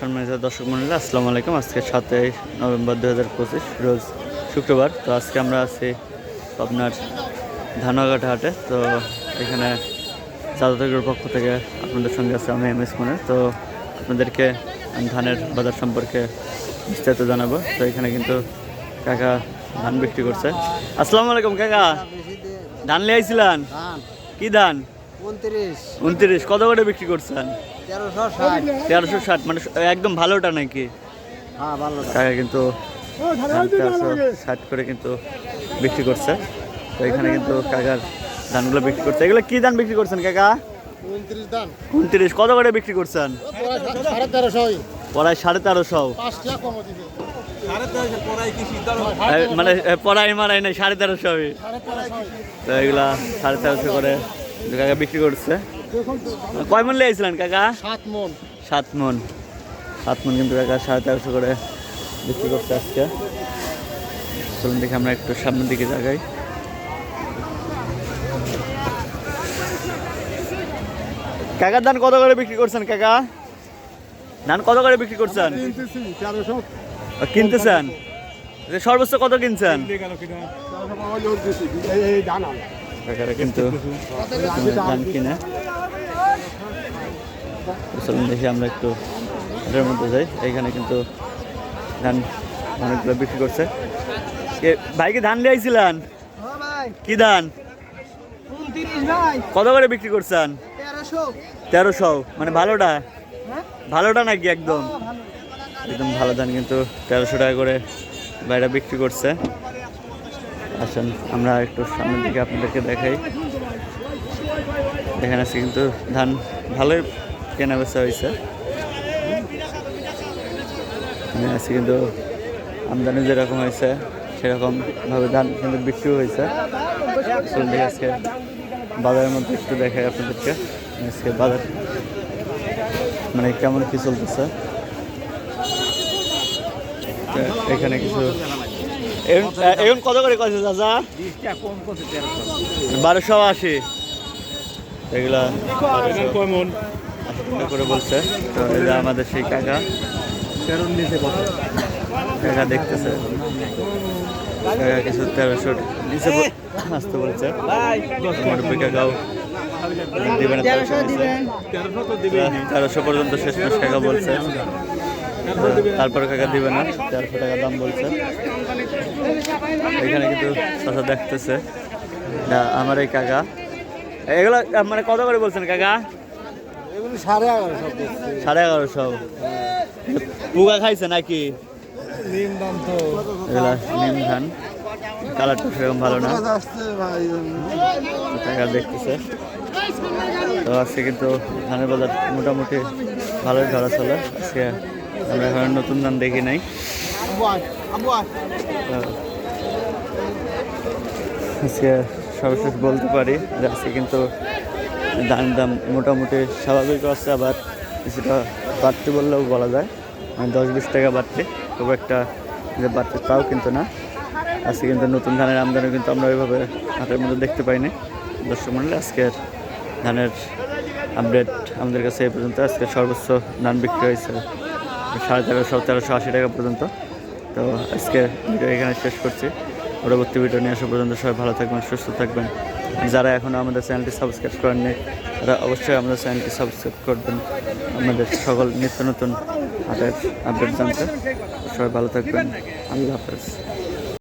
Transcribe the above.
সম্মানিত দর্শক মন্ডলী আসসালামু আলাইকুম। আজকে সাতই নভেম্বর দু হাজার পঁচিশ রোজ শুক্রবার। তো আজকে আমরা আছি আপনার ধানঘাট হাটে। তো এখানে চাঁদাতগের পক্ষ থেকে আপনাদের সঙ্গে আছে আমি এম এস মনে তো আপনাদেরকে আমি ধানের বাজার সম্পর্কে বিস্তারিত জানাব। তো এখানে কিন্তু কাকা ধান বিক্রি করছে। আসসালামু আলাইকুম কাকা। ধান আইছিলেন? কি ধান? উনত্রিশ। উনত্রিশ। কত করে বিক্রি করছেন? তেরোশো ষাট তেরোশো ষাট মানে একদম ভালোটা নাকি? হ্যাঁ কাকা কিন্তু তেরোশো ষাট করে কিন্তু বিক্রি করছে। তো এখানে কিন্তু কাকার ধানগুলো বিক্রি করছে। এগুলো কি ধান বিক্রি করছেন কাকা? উনত্রিশ কত করে বিক্রি করছেন? তেরোশো। পড়ায় সাড়ে তেরোশো। পাঁচ টাকা কম দিবে এই মানে পড়াই মারাই নাই সাড়ে তেরোশো তো এগুলা সাড়ে তেরোশো করে কাকা বিক্রি করছে। কয় মূল্যে আইছিলেন কাকা? সাত মন। সাত মন। সাত মন কিন্তু কাকা সাড়ে তেরোশো করে বিক্রি করছে আজকে। চলুন দেখি আমরা একটু সামনের দিকে জায়গায় কাকার ধান কত করে বিক্রি করছেন কাকা? ধান কত করে বিক্রি করছেন? কিনতেছেন? সর্বোচ্চ কত কিনছেন? কাকারা কিন্তু ধান কিনে। চলুন দেখি আমরা একটু মধ্যে যাই। কিন্তু ধান অনেকগুলো বিক্রি করছে। ভাই কি ধান নিয়ে কি ধান? কত করে বিক্রি করছেন? তেরোশো। মানে ভালোটা? ভালোটা নাকি একদম? একদম ভালো ধান কিন্তু তেরোশো টাকা করে বাইরে বিক্রি করছে। আসেন, আমরা একটু সামনের দিকে আপনাদেরকে দেখাই। এখানে আছে কিন্তু ধান ভালোই কেনা বেচা হয়েছে আছে কিন্তু আমদানি যেরকম হয়েছে সেরকমভাবে ধান কিন্তু বিক্রিও হয়েছে আজকে বাজারের মধ্যে একটু দেখাই আপনাদেরকে, আজকে বাজার মানে কেমন কি চলতেছে। এখানে কিছু এখন কত করে কয়েছে চাচা? বারোশো আশি। এগুলা করে বলছে। তো এটা আমাদের সেই কাকা। কাকা দেখতেছে। কাকা কিছু তেরোশো নিচে আসতে বলছে। মুরব্বী কাকাও দিবেন। তেরোশো তেরোশো পর্যন্ত শেষ মাস কাকা বলছে। তারপর কাকা দিবে না তেরোশো টাকা দাম বলছে। এখানে কিন্তু চাচা দেখতেছে। আমার এই কাকা। এগুলো মানে কত করে বলছেন কাকা? সাড়ে এগারোশো সাড়ে এগারোশো। পুগা খাইছে নাকি? নিম দাম তো। এগুলা নিম ধান। কালারটা সেরকম ভালো না। টাকা দেখতেছে। তো আজকে কিন্তু ধানের বাজার মোটামুটি ভালোই ধরা চলে আজকে আমরা এখন নতুন ধান দেখি নাই। আজকে সর্বশেষ বলতে পারি যে আজকে কিন্তু ধান দাম মোটামুটি স্বাভাবিক আছে, আবার কিছুটা বাড়তি বললেও বলা যায়। মানে দশ বিশ টাকা বাড়তি, খুব একটা যে বাড়তি তাও কিন্তু না। আজকে কিন্তু নতুন ধানের আমদানি কিন্তু আমরা ওইভাবে হাটের মধ্যে দেখতে পাইনি। দর্শক মন্ডলী, আজকের ধানের আপডেট আমাদের কাছে এই পর্যন্ত। আজকে সর্বোচ্চ ধান বিক্রি হয়েছে সাড়ে তেরোশো তেরোশো আশি টাকা পর্যন্ত। তো আজকে ভিডিও এখানে শেষ করছি। পরবর্তী ভিডিও নিয়ে আসা পর্যন্ত সবাই ভালো থাকবেন, সুস্থ থাকবেন। যারা এখনও আমাদের চ্যানেলটি সাবস্ক্রাইব করেননি, তারা অবশ্যই আমাদের চ্যানেলটি সাবস্ক্রাইব করবেন। আমাদের সকল নিত্য নতুন হাতের আপডেট জানতে সবাই ভালো থাকবেন। আল্লাহ হাফেজ।